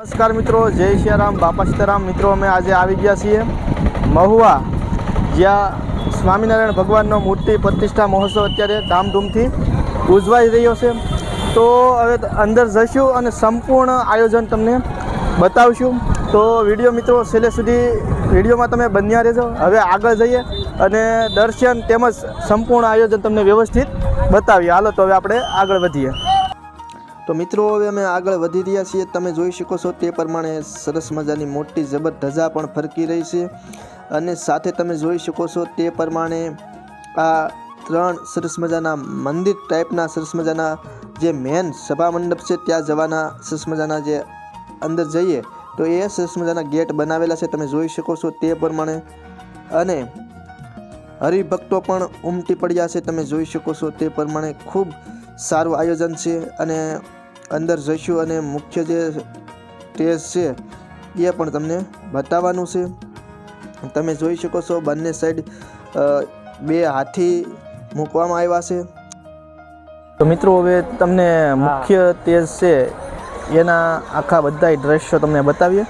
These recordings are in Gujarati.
નમસ્કાર મિત્રો, જય સિયારામ બાપા સીતારામ. મિત્રો, અમે આજે આવી ગયા છીએ મહુવા, જ્યાં સ્વામિનારાયણ ભગવાનનો મૂર્તિ પ્રતિષ્ઠા મહોત્સવ અત્યારે ધામધૂમથી ઉજવાઈ રહ્યો છે. તો હવે અંદર જઈશું અને સંપૂર્ણ આયોજન તમને બતાવશું. તો વીડિયો મિત્રો, છેલ્લે સુધી વિડીયોમાં તમે બન્યા રહેજો. હવે આગળ જઈએ અને દર્શન તેમજ સંપૂર્ણ આયોજન તમને વ્યવસ્થિત બતાવીએ. હાલો, તો હવે આપણે આગળ વધીએ. તો મિત્રો, હવે અમે આગળ વધી રહ્યા છીએ. તમે જોઈ શકો છો તે પ્રમાણે સરસ મજાની મોટી જબર ધજા પણ ફરકી રહી છે. અને સાથે તમે જોઈ શકો છો તે પ્રમાણે આ ત્રણ સરસ મજાના મંદિર ટાઈપના સરસ મજાના જે મેન સભા મંડપ છે, ત્યાં જવાના સરસ મજાના જે અંદર જઈએ તો એ સરસ મજાના ગેટ બનાવેલા છે. તમે જોઈ શકો છો તે પ્રમાણે. અને હરિભક્તો પણ ઉમટી પડ્યા છે. તમે જોઈ શકો છો તે પ્રમાણે ખૂબ સારું આયોજન છે. અને અંદર જઈશું અને મુખ્ય જે ટેસ્ટ છે એ પણ તમને બતાવવાનું છે. તમે જોઈ શકો છો બંને સાઈડ બે હાથી મૂકવામાં આવ્યા છે. તો મિત્રો હવે તમને મુખ્ય તેજ છે એના આખા બધા દ્રશ્યો તમને બતાવીએ.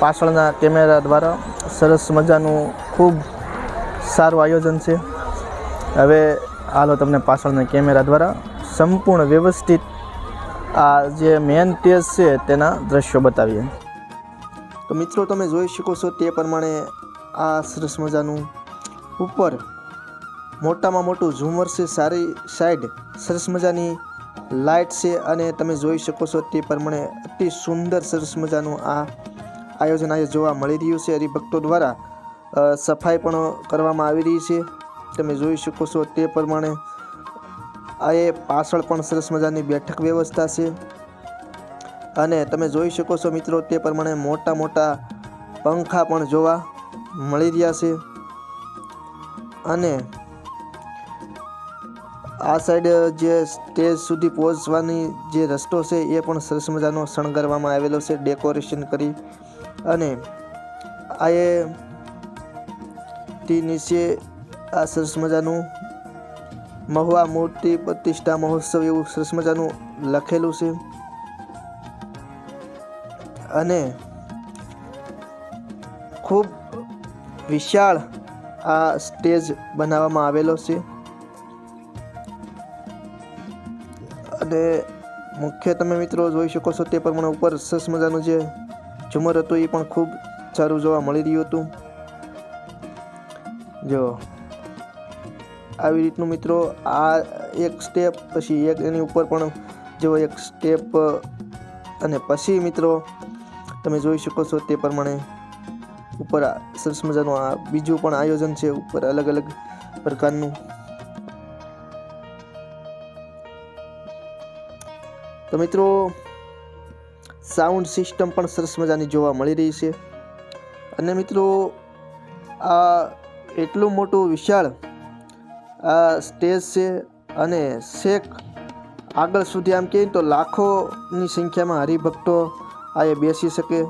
પાછળના કેમેરા દ્વારા સરસ મજાનું ખૂબ સારું આયોજન છે. હવે હાલો તમને પાછળના કેમેરા દ્વારા સંપૂર્ણ વ્યવસ્થિત આ જે મેન ટેજ છે તેના દ્રશ્યો બતાવીએ. તો મિત્રો તમે જોઈ શકો છો તે પ્રમાણે આ સરસ મજાનું ઉપર મોટામાં મોટું ઝુમર છે, સારી સાઈડ સરસ મજાની લાઇટ છે અને તમે જોઈ શકો છો તે પ્રમાણે અતિ સુંદર સરસ મજાનું આ આયોજન આજે જોવા મળી રહ્યું છે. હરિભક્તો દ્વારા સફાઈ પણ કરવામાં આવી રહી છે. તમે જોઈ શકો છો તે પ્રમાણે એ પાછળ પણ સરસ મજાની બેઠક વ્યવસ્થા છે. અને તમે જોઈ શકો છો મિત્રો, તે પ્રમાણે મોટા મોટા પંખા પણ જોવા મળી રહ્યા છે. અને આ સાઈડ જે સ્ટેજ સુધી પહોંચવાની જે રસ્તો છે, એ પણ સરસ મજાનો શણગારવામાં આવેલો છે, ડેકોરેશન કરી. અને આ એ ટી નીચે આ સરસ મજાનું મહુવા મૂર્તિ પ્રતિષ્ઠા મહોત્સવ એવું સરસ મજાનું લખેલું છે. અને ખૂબ વિશાળ આ સ્ટેજ બનાવવામાં આવેલો છે. અને મુખ્ય તમે મિત્રો જોઈ શકો છો તે પ્રમાણે ઉપર સરસ મજાનું જે ઝુમર હતું એ પણ ખૂબ સારું જોવા મળી રહ્યું હતું. જો આવી રીતનું મિત્રો આ એક સ્ટેપ પછી એક એની ઉપર પણ જેવો એક સ્ટેપ અને પછી મિત્રો તમે જોઈ શકો છો તે પ્રમાણે ઉપર સરસ મજાનું આ બીજું પણ આયોજન છે ઉપર અલગ અલગ પ્રકારનું. તો મિત્રો સાઉન્ડ સિસ્ટમ પણ સરસ મજાની જોવા મળી રહી છે. અને મિત્રો, આ એટલું મોટું વિશાળ આ સ્ટેજ છે અને શેખ આગળ સુધી આમ કહીએ તો લાખોની સંખ્યામાં હરિભક્તો આ બેસી શકે.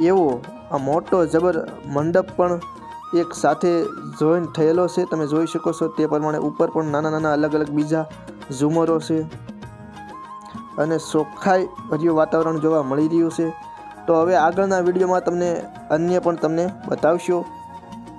એવો આ મોટો જબર મંડપ પણ એક સાથે જોઈન થયેલો છે. તમે જોઈ શકો છો તે પ્રમાણે ઉપર પણ નાના નાના અલગ અલગ બીજા ઝુમરો છે. અને ચોખ્ખાઈ ભર્યું વાતાવરણ જોવા મળી રહ્યું છે. તો હવે આગળના વિડીયોમાં તમને અન્ય પણ તમને બતાવશો.